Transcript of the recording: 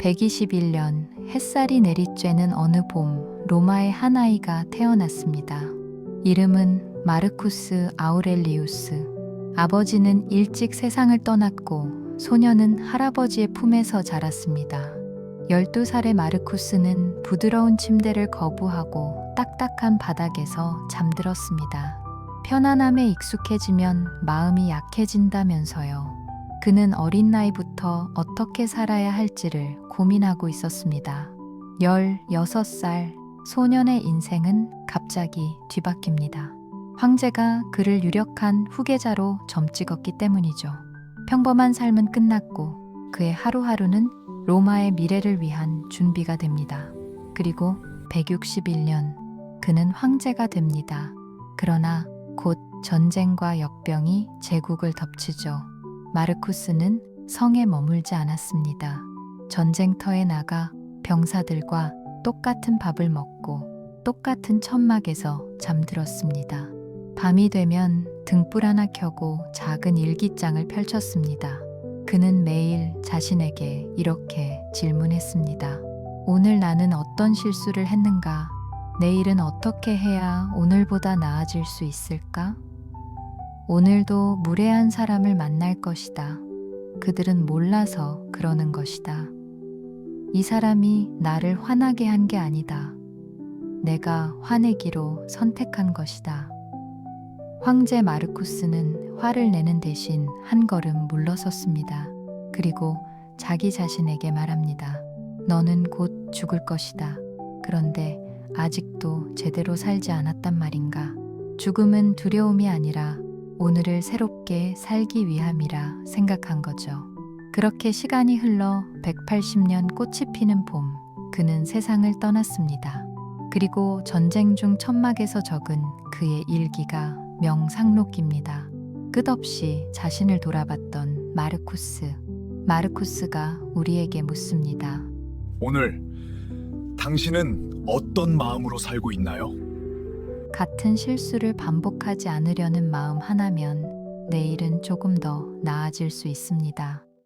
121년 햇살이 내리쬐는 어느 봄 로마의 한 아이가 태어났습니다. 이름은 마르쿠스 아우렐리우스. 아버지는 일찍 세상을 떠났고 소녀는 할아버지의 품에서 자랐습니다. 12살의 마르쿠스는 부드러운 침대를 거부하고 딱딱한 바닥에서 잠들었습니다. 편안함에 익숙해지면 마음이 약해진다면서요. 그는 어린 나이부터 어떻게 살아야 할지를 고민하고 있었습니다. 16살 소년의 인생은 갑자기 뒤바뀝니다. 황제가 그를 유력한 후계자로 점찍었기 때문이죠. 평범한 삶은 끝났고 그의 하루하루는 로마의 미래를 위한 준비가 됩니다. 그리고 161년 그는 황제가 됩니다. 그러나 곧 전쟁과 역병이 제국을 덮치죠. 마르쿠스는 성에 머물지 않았습니다. 전쟁터에 나가 병사들과 똑같은 밥을 먹고 똑같은 천막에서 잠들었습니다. 밤이 되면 등불 하나 켜고 작은 일기장을 펼쳤습니다. 그는 매일 자신에게 이렇게 질문했습니다. 오늘 나는 어떤 실수를 했는가? 내일은 어떻게 해야 오늘보다 나아질 수 있을까? 오늘도 무례한 사람을 만날 것이다. 그들은 몰라서 그러는 것이다. 이 사람이 나를 화나게 한 게 아니다. 내가 화내기로 선택한 것이다. 황제 마르쿠스는 화를 내는 대신 한 걸음 물러섰습니다. 그리고 자기 자신에게 말합니다. 너는 곧 죽을 것이다. 그런데 아직도 제대로 살지 않았단 말인가? 죽음은 두려움이 아니라 오늘을 새롭게 살기 위함이라 생각한 거죠. 그렇게 시간이 흘러 180년 꽃이 피는 봄, 그는 세상을 떠났습니다. 그리고 전쟁 중 천막에서 적은 그의 일기가 명상록입니다. 끝없이 자신을 돌아봤던 마르쿠스. 마르쿠스가 우리에게 묻습니다. 오늘 당신은 어떤 마음으로 살고 있나요? 같은 실수를 반복하지 않으려는 마음 하나면 내일은 조금 더 나아질 수 있습니다.